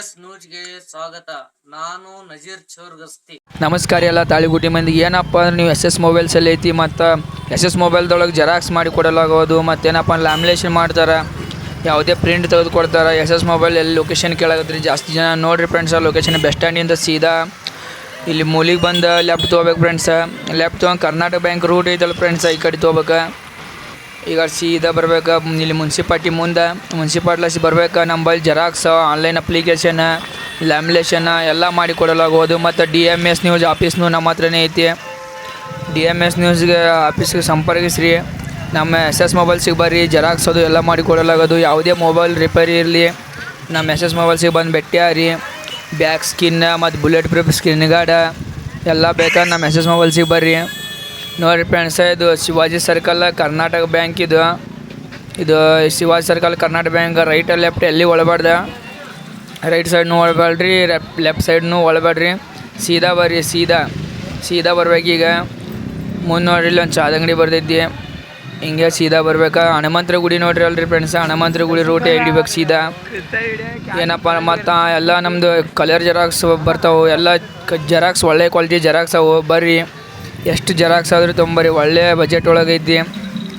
DMS ನ್ಯೂಸ್ಗೆ ಸ್ವಾಗತ. ನಾನು ನಜೀರ್ ಚೌರ್ಗಸ್ತಿ. ನಮಸ್ಕಾರ ಎಲ್ಲ ತಾಳಿಗುಟಿ ಮಂದಿಗೆ. ಏನಪ್ಪ ನೀವು ಎಸ್ ಎಸ್ ಮೊಬೈಲ್ಸ್ ಅಲ್ಲಿ ಐತಿ ಮತ್ತು ಎಸ್ ಎಸ್ ಮೊಬೈಲ್ದೊಳಗೆ ಜೆರಾಕ್ಸ್ ಮಾಡಿ ಕೊಡಲಾಗೋದು ಮತ್ತೇನಪ್ಪ ಲ್ಯಾಮಿನೇಷನ್ ಮಾಡ್ತಾರೆ, ಯಾವುದೇ ಪ್ರಿಂಟ್ ತೆಗೆದು ಕೊಡ್ತಾರೆ, ಎಸ್ ಎಸ್ ಮೊಬೈಲ್ ಎಲ್ಲಿ ಲೊಕೇಶನ್ ಕೇಳಾಗತ್ರಿ ಜಾಸ್ತಿ ಜನ ನೋಡ್ರಿ ಫ್ರೆಂಡ್ಸ್ ಲೊಕೇಶನ್ ಬಸ್ ಸ್ಟ್ಯಾಂಡಿಂದ ಸೀದಾ ಇಲ್ಲಿ ಮೂಲಿಗೆ ಬಂದು ಲೆಫ್ಟ್ ತೊಗೋಬೇಕು ಫ್ರೆಂಡ್ಸ್ ಲೆಫ್ಟ್ ತೊಗೊಂಡು ಕರ್ನಾಟಕ ಬ್ಯಾಂಕ್ ರೂಟ್ ಐತಲ್ಲ ಫ್ರೆಂಡ್ಸ್ ಈ ಕಡೆ ತೊಗೋಬೇಕು. ಈಗ ಸೀದಾ ಬರ್ಬೇಕು, ಇಲ್ಲಿ ಮುನ್ಸಿಪಾಲ್ಟಿ ಮುಂದೆ. ಮುನ್ಸಿಪಾಲ್ಟಿ ಬರ್ಬೇಕು, ನಂಬಲ್ಲಿ ಜೆರಾಕ್ಸ್ ಆನ್ಲೈನ್ ಅಪ್ಲಿಕೇಶನ್ ಲ್ಯಾಮಿನೇಷನ್ ಎಲ್ಲ ಮಾಡಿ ಕೊಡಲಾಗುವುದು ಮತ್ತು ಡಿ ಎಂ ಎಸ್ ನ್ಯೂಸ್ ಆಫೀಸ್ನು ನಮ್ಮ ಹತ್ರನೇ ಐತಿ. ಡಿ ಎಂ ಎಸ್ ನ್ಯೂಸ್ಗೆ ಆಫೀಸ್ಗೆ ಸಂಪರ್ಕಿಸ್ರಿ. ನಮ್ಮ ಎಸ್ ಎಸ್ ಮೊಬೈಲ್ಸಿಗೆ ಬರ್ರಿ ಜೆರಾಕ್ಸ್ ಅದು ಎಲ್ಲ ಮಾಡಿ ಕೊಡಲಾಗೋದು. ಯಾವುದೇ ಮೊಬೈಲ್ ರಿಪೇರಿ ಇರಲಿ, ನಮ್ಮ ಎಸ್ ಎಸ್ ಮೊಬೈಲ್ಸಿಗೆ ಬಂದು ಭೇಟಿಯಾರಿ ಬ್ಯಾಕ್ ಸ್ಕಿನ್ ಮತ್ತು ಬುಲೆಟ್ ಪ್ರೂಫ್ ಸ್ಕ್ರೀನ್ ಗಾರ್ಡ ಎಲ್ಲ ಬೇಕಾದ್ರೆ ನಮ್ಮ ಎಸ್ ಎಸ್ ಮೊಬೈಲ್ಸಿಗೆ ಬರ್ರಿ. ನೋಡಿರಿ ಫ್ರೆಂಡ್ಸ್, ಇದು ಶಿವಾಜಿ ಸರ್ಕಲ್, ಕರ್ನಾಟಕ ಬ್ಯಾಂಕ್ ಇದು. ಇದು Shivaji circle, Karnataka bank right left ಎಲ್ಲಿ ಒಳಬಾರ್ದ? ರೈಟ್ ಸೈಡ್ನು ಒಳಬೇಡ್ರಿ ಲೆಫ್ಟ್ ಸೈಡ್ನು ಒಳಬೇಡ್ರಿ ಸೀದಾ ಬರ್ರಿ, ಸೀದಾ. ಸೀದಾ ಬರ್ಬೇಕೀಗ ಮುಂದೆ ನೋಡ್ರಿ ಒಂದು ಚಾದ ಅಂಗಡಿ ಬರ್ತೈತಿ ಹಿಂಗೆ ಸೀದಾ ಬರ್ಬೇಕಾ. ಹನುಮಂತ್ರ ಗುಡಿ ನೋಡ್ರಿ ಅಲ್ರಿ ಫ್ರೆಂಡ್ಸ್, ಹನುಮಂತ್ರ ಗುಡಿ ರೂಟ್ ಹಿಡಿಬೇಕು ಸೀದಾ. ಏನಪ್ಪ, ಮತ್ತು ಎಲ್ಲ ನಮ್ಮದು ಕಲರ್ ಜೆರಾಕ್ಸ್ ಬರ್ತಾವೆ. ಎಲ್ಲ ಜೆರಾಕ್ಸ್ ಒಳ್ಳೆ ಕ್ವಾಲಿಟಿ ಜೆರಾಕ್ಸ್ ಅವು. ಬರ್ರಿ. ಎಷ್ಟು ಜೆರಾಕ್ಸ್ ಆದರೂ ತೊಂಬರಿ ಒಳ್ಳೆಯ ಬಜೆಟ್ ಒಳಗೈತಿ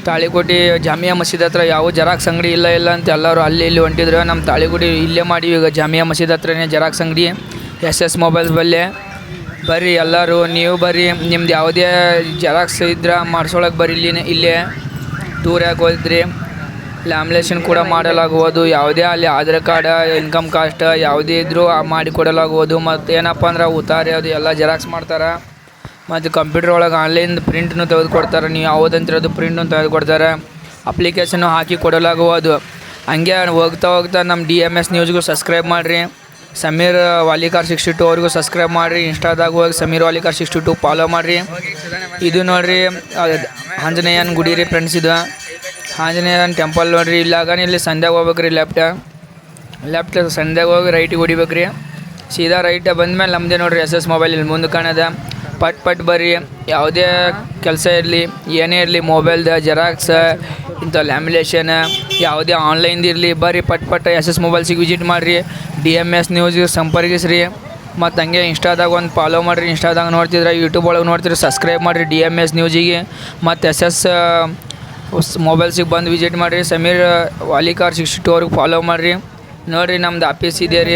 ತಾಳಿಕೋಟಿ ಜಾಮಿಯಾ ಮಸೀದ್ ಹತ್ರ ಯಾವ ಜೆರಾಕ್ಸ್ ಅಂಗಡಿ ಇಲ್ಲ ಇಲ್ಲ ಅಂತ ಎಲ್ಲರೂ ಅಲ್ಲಿ ಇಲ್ಲಿ ಹೊಂಟಿದ್ರು. ನಮ್ಮ ತಾಳಿಗುಡಿ ಇಲ್ಲೇ ಮಾಡೀವಿ ಈಗ ಜಾಮಿಯಾ ಮಸೀದ್ ಹತ್ರನೇ ಜೆರಾಕ್ಸ್ ಅಂಗಡಿ. ಎಸ್ ಎಸ್ ಮೊಬೈಲ್ಸ್ ಬಲ್ಲೆ. ಬರ್ರಿ ಎಲ್ಲರೂ, ನೀವು ಬರ್ರಿ. ನಿಮ್ದು ಯಾವುದೇ ಜೆರಾಕ್ಸ್ ಇದ್ರೆ ಮಾಡ್ಸೋಳಕ್ಕೆ ಬರ್ರಿ ಇಲ್ಲಿ ಇಲ್ಲೇ. ದೂರ ಯಾಕೆ ಹೋದ್ರಿ. ಲ್ಯಾಮಿನೇಷನ್ ಕೂಡ ಮಾಡಲಾಗುವುದು. ಯಾವುದೇ ಅಲ್ಲಿ ಆಧಾರ್ ಕಾರ್ಡ್, ಇನ್ಕಮ್ ಕಾಸ್ಟ್ ಯಾವುದೇ ಇದ್ದರೂ ಮಾಡಿಕೊಡಲಾಗುವುದು ಮತ್ತು ಏನಪ್ಪ ಅಂದ್ರೆ ಉತ್ತಾರಿ ಅದು ಎಲ್ಲ ಜೆರಾಕ್ಸ್ ಮಾಡ್ತಾರೆ. ಮತ್ತು ಕಂಪ್ಯೂಟರ್ ಒಳಗೆ ಆನ್ಲೈನ್ ಪ್ರಿಂಟ್ನು ತೆಗೆದುಕೊಡ್ತಾರೆ. ನೀವು ಯಾವುದಂತಿರೋದು ಪ್ರಿಂಟ್ನು ತೆಗೆದುಕೊಡ್ತಾರೆ. ಅಪ್ಲಿಕೇಶನ್ನು ಹಾಕಿ ಕೊಡಲಾಗುವುದು. ಹಂಗೆ ಹೋಗ್ತಾ ಹೋಗ್ತಾ ನಮ್ಮ ಡಿ ಎಂ ಎಸ್ ನ್ಯೂಸ್ಗೂ ಸಬ್ಸ್ಕ್ರೈಬ್ ಮಾಡಿರಿ. ಸಮೀರ್ ವಾಲಿಕಾರ್ ಸಿಕ್ಸ್ಟಿ ಟು ಅವ್ರಿಗೂ ಸಬ್ಸ್ಕ್ರೈಬ್ ಮಾಡಿರಿ. ಇನ್ಸ್ಟಾದಾಗ ಹೋಗಿ Sameer Walikar sixty two follow ಮಾಡಿರಿ. ಇದು ನೋಡಿರಿ ಆಂಜನೇಯನ ಗುಡಿ ರೀ ಫ್ರೆಂಡ್ಸ್ ಇದು. ಆಂಜನೇಯನ ಟೆಂಪಲ್ ನೋಡಿರಿ. ಇಲ್ಲಾಗ ಇಲ್ಲಿ ಸಂಧ್ಯಾಗ ಹೋಗ್ಬೇಕು ರೀ ಲೆಫ್ಟ್ ಲೆಫ್ಟ್ ಸಂಧ್ಯಾಗ ಹೋಗಿ ರೈಟಿಗೆ ಹೊಡಿಬೇಕು ರೀ ಸೀದಾ ರೈಟ್ ಬಂದ್ಮೇಲೆ ನಮ್ಮದೇ ನೋಡಿರಿ ಎಸ್ ಎಸ್ ಮೊಬೈಲ್ ಇಲ್ಲಿ ಮುಂದೆ ಕಾಣದ. ಪಟ್ ಪಟ್ ಬರ್ರಿ ಯಾವುದೇ ಕೆಲಸ ಇರಲಿ, ಏನೇ ಇರಲಿ ಮೊಬೈಲ್ದ ಜೆರಾಕ್ಸ್ ಇಂಥ ಲ್ಯಾಮಿನೇಷನ್ ಯಾವುದೇ ಆನ್ಲೈನ್ದು ಇರಲಿ ಬರ್ರಿ ಪಟ್ ಪಟ್ ಎಸ್ ಎಸ್ ಮೊಬೈಲ್ಸಿಗೆ ವಿಸಿಟ್ ಮಾಡಿರಿ ಡಿ ಎಂ ಎಸ್ ನ್ಯೂಸಿಗೆ ಸಂಪರ್ಕಿಸ್ರಿ, ಮತ್ತು ಹಂಗೆ ಇನ್ಸ್ಟಾದಾಗ ಒಂದು ಫಾಲೋ ಮಾಡಿರಿ, ಇನ್ಸ್ಟಾದಾಗ ನೋಡ್ತಿದ್ರೆ ಯೂಟ್ಯೂಬ್ ಒಳಗೆ ನೋಡ್ತಿರಿ ಸಬ್ಸ್ಕ್ರೈಬ್ ಮಾಡಿರಿ ಡಿ ಎಂ ಎಸ್ ನ್ಯೂಸಿಗೆ ಮತ್ತು ಎಸ್ ಎಸ್ ಮೊಬೈಲ್ಸಿಗೆ ಬಂದು ವಿಸಿಟ್ ಮಾಡಿರಿ, ಸಮೀರ್ ವಾಲಿಕಾರ್ ಸಿಕ್ಸ್ಟಿ ಟು ಅವ್ರಿಗೆ ಫಾಲೋ ಮಾಡಿರಿ, ನೋಡಿರಿ ನಮ್ದು ಆಫೀಸ್ ಇದೆ ರೀ.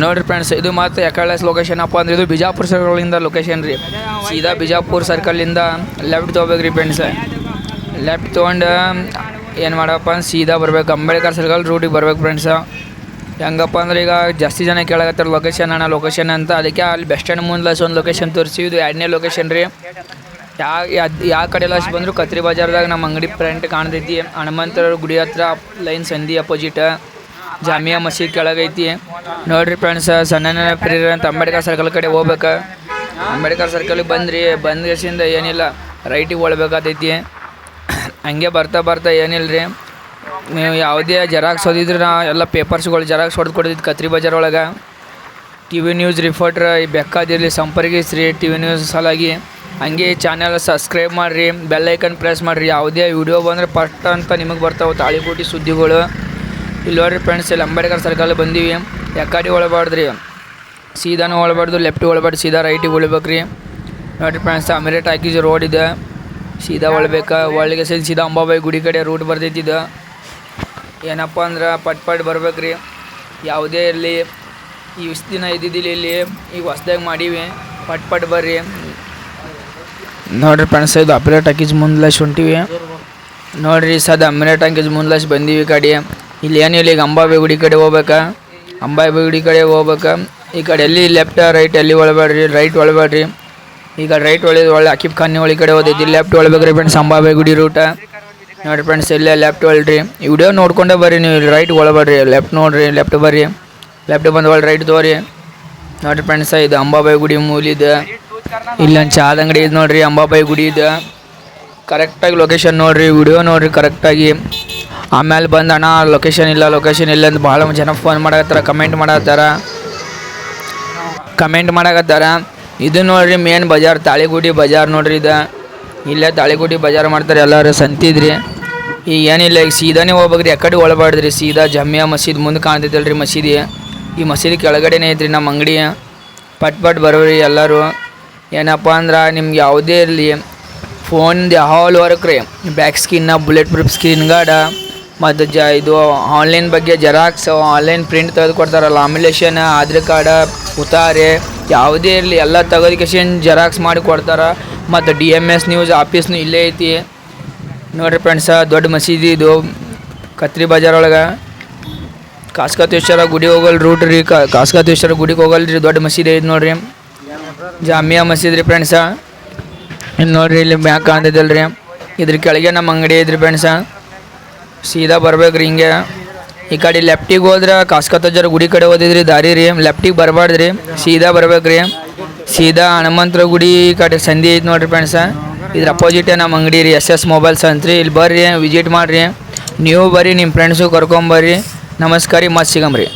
ನೋಡಿರಿ ಫ್ರೆಂಡ್ಸ್ ಇದು ಮತ್ತು ಯಾಕಳ್ಳೆಸ್ ಲೊಕೇಶನ್ ಅಪ್ಪ ಅಂದ್ರೆ ಇದು ಬಿಜಾಪುರ ಇಂದ ಲೊಕೇಶನ್ ರೀ. ಸೀದಾ ಬಿಜಾಪುರ ಸರ್ಕಲಿಂದ ಲೆಫ್ಟ್ ತೊಗೋಬೇಕು ಫ್ರೆಂಡ್ಸ್ ಲೆಫ್ಟ್ ತೊಗೊಂಡು, ಏನು ಮಾಡಪ್ಪ ಅಂದ್ರೆ ಸೀದಾ ಬರ್ಬೇಕು. ಅಂಬೇಡ್ಕರ್ ಸರ್ಕಲ್ ರೂಟಿಗೆ ಬರ್ಬೇಕು ಫ್ರೆಂಡ್ಸ್ ಹೆಂಗಪ್ಪ ಅಂದ್ರೆ ಈಗ ಜಾಸ್ತಿ ಜನ ಕೇಳಾಗತ್ತಾರ ಲೊಕೇಶನ್ ಅಣ್ಣ ಲೊಕೇಶನ್ ಅಂತ. ಅದಕ್ಕೆ ಅಲ್ಲಿ ಬೆಸ್ಟ್ ಸ್ಟ್ಯಾಂಡ್ ಮುಂದೆ ಒಂದು ಲೊಕೇಶನ್ ತೋರಿಸಿ ಇದು ಎರಡನೇ ಲೊಕೇಶನ್ ರೀ. ಯಾ ಯಾವ ಕಡೆ ಲಸ್ ಬಂದರೂ ಕತ್ರಿ ಬಜಾರ್ದಾಗ ನಮ್ಮ ಅಂಗಡಿ ಫ್ರಂಟ್ ಕಾಣ್ತೈತಿ. ಹನುಮಂತರ ಗುಡಿ ಹತ್ರ ಲೈನ್ ಸಂಧಿ ಅಪೋಸಿಟ್ ಜಾಮಿಯಾ ಮಸೀದ್ ಕೆಳಗೈತಿ. ನೋಡ್ರಿ ಫ್ರೆಂಡ್ಸ್ ಸಣ್ಣ ಪ್ರಿಯರ್ ಅಂತ ಅಂಬೇಡ್ಕರ್ ಸರ್ಕಲ್ ಕಡೆ ಹೋಗ್ಬೇಕು. ಅಂಬೇಡ್ಕರ್ ಸರ್ಕಲ್ಗೆ ಬಂದ್ರಿ, ಬಂದ ಕೇಸಿಂದ ಏನಿಲ್ಲ ರೈಟಿಗೆ ಒಳ್ಬೇಕಾತೈತಿ ಹಂಗೆ ಬರ್ತಾ ಬರ್ತಾ ಏನಿಲ್ಲ ರೀ ನೀವು ಯಾವುದೇ ಜೆರಾಕ್ಸ್ ಓದಿದ್ರೆ ನಾ ಎಲ್ಲ ಪೇಪರ್ಸ್ಗಳು ಜೆರಾಕ್ಸ್ ಹೊಡೆದು ಕೊಡ್ತಿದ್ದು ಕತ್ರಿ ಬಜಾರ್ ಒಳಗೆ. ಟಿ ವಿ ನ್ಯೂಸ್ ರಿಪೋರ್ಟ್ರ್ ಬೆಕ್ಕಾದಿರಲಿ ಸಂಪರ್ಕಿಸ್ರಿ ಟಿ ವಿ ನ್ಯೂಸ್ ಸಲಾಗಿ. ಹಂಗೆ ಚಾನೆಲ್ ಸಬ್ಸ್ಕ್ರೈಬ್ ಮಾಡಿರಿ ಬೆಲ್ ಐಕನ್ ಪ್ರೆಸ್ ಮಾಡಿರಿ. ಯಾವುದೇ ವಿಡಿಯೋ ಬಂದರೆ ಫಸ್ಟ್ ಅಂತ ನಿಮಗೆ ಬರ್ತಾವೆ ತಾಳಿಕೋಟಿ ಸುದ್ದಿಗಳು. ಇಲ್ಲಿ ನೋಡ್ರಿ ಫ್ರೆಂಡ್ಸ್ ಇಲ್ಲಿ ಅಂಬೇಡ್ಕರ್ ಸರ್ಕಲ್ ಬಂದೀವಿ. ಎಕ್ಕಾಡಿ ಒಳಬಾರ್ದ್ರಿ. ಸೀದಾನು ಒಳಬಾರ್ದು ಲೆಫ್ಟ್ ಒಳಬಾರ್ದು, ಸೀದಾ ರೈಟಿಗೆ ಉಳ್ಬೇಕ್ರಿ. ನೋಡ್ರಿ ಫ್ರೆಂಡ್ಸ್ ಅಮಿರೇಟ್ ಹಾಕಿಜ್ ರೋಡ್ ಇದೆ. ಸೀದಾ ಒಳ್ಬೇಕು. ಒಳಗೆ ಸೈಲ್ ಸೀದಾ ಅಂಬಾಬಾಯಿ ಗುಡಿ ಕಡೆ ರೂಟ್ ಬರ್ತೈತಿದ್ದು ಏನಪ್ಪ ಅಂದ್ರೆ ಪಟ್ ಪಟ್ ಬರ್ಬೇಕ್ರಿ. ಯಾವುದೇ ಇರಲಿ, ಈ ಇಷ್ಟು ದಿನ ಇದ್ದಿದ್ದಿಲ್ಲ ಇಲ್ಲಿ. ಈಗ ಹೊಸ್ದಾಗಿ ಮಾಡೀವಿ. ಪಟ್ ಪಟ್ ಬರ್ರಿ. ನೋಡ್ರಿ ಫ್ರೆಂಡ್ಸ್ ಇದು ಅಪ್ರೇಟ್ ಹಾಕಿಜ್ ಮುಂದ್ಲಾಶ್ ಹೊಂಟಿವಿ. ನೋಡ್ರಿ ಸದ ಅಮ್ರೇಟ್ ಹಾಕಿಜ್ ಮುಂದ್ಲಾಶ್ ಬಂದೀವಿ ಕಡೆ. ಇಲ್ಲಿ ಏನಿಲ್ಲ ಈಗ ಅಂಬಾಬಾಯಿ ಗುಡಿ ಕಡೆ ಹೋಗ್ಬೇಕಾ? ಅಂಬಾಬಿ ಗುಡಿ ಕಡೆ ಹೋಗ್ಬೇಕಾ? ಈ ಕಡೆ ಎಲ್ಲಿ ಲೆಫ್ಟ್ ರೈಟ್ ಎಲ್ಲಿ ಒಳಬೇಡ್ರಿ ರೈಟ್ ಒಳಬೇಡ್ರಿ ಈಗ ರೈಟ್ ಒಳ್ಳೆ ಒಳ್ಳೆ ಅಕಿಬ್ ಖಾನಿ ಒಳಗೆ ಕಡೆ ಹೋದೈತಿ. ಲೆಫ್ಟ್ ಒಳಬೇಕ್ರಿ ಫ್ರೆಂಡ್ಸ್ ಅಂಬಾಬಿ ಗುಡಿ ರೂಟ ನೋಡಿರಿ ಫ್ರೆಂಡ್ಸ್ ಇಲ್ಲೇ ಲೆಫ್ಟ್ ಒಳ್ರಿ ವಿಡಿಯೋ ನೋಡ್ಕೊಂಡೇ ಬರ್ರಿ ನೀವು. ರೈಟ್ ಒಳಬೇಡ್ರಿ ಲೆಫ್ಟ್ ನೋಡ್ರಿ ಲೆಫ್ಟ್ ಬರ್ರಿ. ಲೆಫ್ಟ್ ಬಂದು ಒಳ್ಳೆ ರೈಟ್ ತೋರಿ. ನೋಡಿರಿ ಫ್ರೆಂಡ್ಸ್ ಇದು ಅಂಬಾಬಾಯಿ ಗುಡಿ ಮೂಲಿದೆ ಇಲ್ಲೊಂದು ಚಾದ ಅಂಗಡಿ ಇದು ನೋಡ್ರಿ ಅಂಬಾಬಾಯಿ ಗುಡಿ ಇದೆ. ಕರೆಕ್ಟಾಗಿ ಲೊಕೇಶನ್ ನೋಡ್ರಿ. ವಿಡಿಯೋ ನೋಡ್ರಿ ಕರೆಕ್ಟಾಗಿ ಆಮೇಲೆ ಬಂದು ಅಣ್ಣ ಲೊಕೇಶನ್ ಇಲ್ಲ ಲೊಕೇಶನ್ ಇಲ್ಲ ಅಂತ ಭಾಳ ಜನ ಫೋನ್ ಮಾಡಕತ್ತಾರ ಕಮೆಂಟ್ ಮಾಡತ್ತಾರ ಕಮೆಂಟ್ ಮಾಡಕತ್ತಾರ. ಇದು ನೋಡ್ರಿ ಮೇನ್ ಬಜಾರ್, ತಾಳಿಗುಡಿ ಬಜಾರ್ ನೋಡ್ರಿ ಇದು. ಇಲ್ಲೇ ತಾಳಿಗುಡಿ ಬಜಾರ್ ಮಾಡ್ತಾರೆ ಎಲ್ಲರೂ, ಸಂತಿದ್ರಿ. ಈಗ ಏನಿಲ್ಲ, ಈಗ ಸೀದಾನೇ ಹೋಗ್ಬೇಕ್ರಿ ಯಾಕಡೆ ಒಳಬಾಡ್ದ್ರಿ ಸೀದಾ ಜಮ್ಯಾ ಮಸೀದ್ ಮುಂದೆ ಕಾಣ್ತೈತಲ್ರಿ ಮಸೀದಿ. ಈ ಮಸೀದಿ ಕೆಳಗಡೆನೇ ಐತ್ರಿ ನಮ್ಮ ಅಂಗಡಿ. ಪಟ್ ಪಟ್ ಬರೋರಿ ಎಲ್ಲರೂ. ಏನಪ್ಪ ಅಂದ್ರೆ ನಿಮ್ಗೆ ಯಾವುದೇ ಇರಲಿ ಫೋನ್ದು ಹಾಲ್ ವರ್ಕ್ ರೀ. ಬ್ಯಾಕ್ ಸ್ಕಿನ್ನ ಬುಲೆಟ್ ಪ್ರೂಫ್ ಸ್ಕ್ರೀನ್ ಗಾರ್ಡ ಮತ್ತು ಜ ಇದು ಆನ್ಲೈನ್ ಬಗ್ಗೆ ಜೆರಾಕ್ಸ್ ಆನ್ಲೈನ್ ಪ್ರಿಂಟ್ ತೆಗೆದು ಕೊಡ್ತಾರಲ್ಲ ಲಾಮಿನೇಷನ್ ಆಧಾರ್ ಕಾರ್ಡ ಉತಾರೆ, ಯಾವುದೇ ಇರಲಿ ಎಲ್ಲ ತೆಗೆದುಕೇಶನ್ ಜೆರಾಕ್ಸ್ ಮಾಡಿ ಕೊಡ್ತಾರೆ. ಮತ್ತು ಡಿ ಎಂ ಎಸ್ ನ್ಯೂಸ್ ಆಫೀಸ್ನು ಇಲ್ಲೇ ಐತಿ. ನೋಡ್ರಿ ಫ್ರೆಂಡ್ಸ ದೊಡ್ಡ ಮಸೀದಿ ಇದು, ಕತ್ರಿ ಬಜಾರ್ ಒಳಗೆ. ಕಾಸ್ಕತೇಶ್ವರ ಗುಡಿ ಹೋಗಲ್ ರೂಟ್ ರೀ ಕಾಸ್ಕತೇಶ್ವರ ಗುಡಿಗೆ ಹೋಗಲ್ ರೀ, ದೊಡ್ಡ ಮಸೀದಿ ಐತಿ ನೋಡ್ರಿ. ಜಾಮಿಯಾ ಮಸೀದಿ ರೀ ಫ್ರೆಂಡ್ಸ ಇಲ್ಲಿ ನೋಡ್ರಿ, ಇಲ್ಲಿ ಮ್ಯಾಕ್ ಕಾಣ್ತಿದ್ದಲ್ರಿ ಇದ್ರ ಕೆಳಗೆ ನಮ್ಮ ಅಂಗಡಿ ಐತ್ರಿ ಫ್ರೆಂಡ್ಸ ಸೀದಾ ಬರ್ಬೇಕ್ರಿ ಹಿಂಗೆ. ಈ ಕಡೆ ಲೆಫ್ಟಿಗೆ ಹೋದ್ರೆ ಕಾಸ್ಕತಜ್ಜರ ಗುಡಿ ಕಡೆ ಓದಿದ್ರಿ ದಾರಿ ರೀ. ಲೆಫ್ಟಿಗೆ ಬರಬಾರ್ದ್ರಿ, ಸೀದಾ ಬರ್ಬೇಕ್ರಿ. ಸೀದಾ ಹನುಮಂತ್ರ ಗುಡಿ ಕಡೆ ಸಂಧಿ ಐತಿ ನೋಡ್ರಿ ಫ್ರೆಂಡ್ಸ ಇದ್ರ ಅಪೋಸಿಟೇ ನಮ್ಮ ಅಂಗಡಿ ರೀ ಎಸ್ ಎಸ್ ಮೊಬೈಲ್ಸ್ ಅಂತ್ರಿ ಇಲ್ಲಿ ಬರ್ರಿ ವಿಸಿಟ್ ಮಾಡಿರಿ. ನೀವು ಬರ್ರಿ ನಿಮ್ಮ ಫ್ರೆಂಡ್ಸು ಕರ್ಕೊಂಬರ್ರಿ ನಮಸ್ಕಾರ ರೀ, ಮತ್ತೆ ಸಿಗಮ್ರಿ.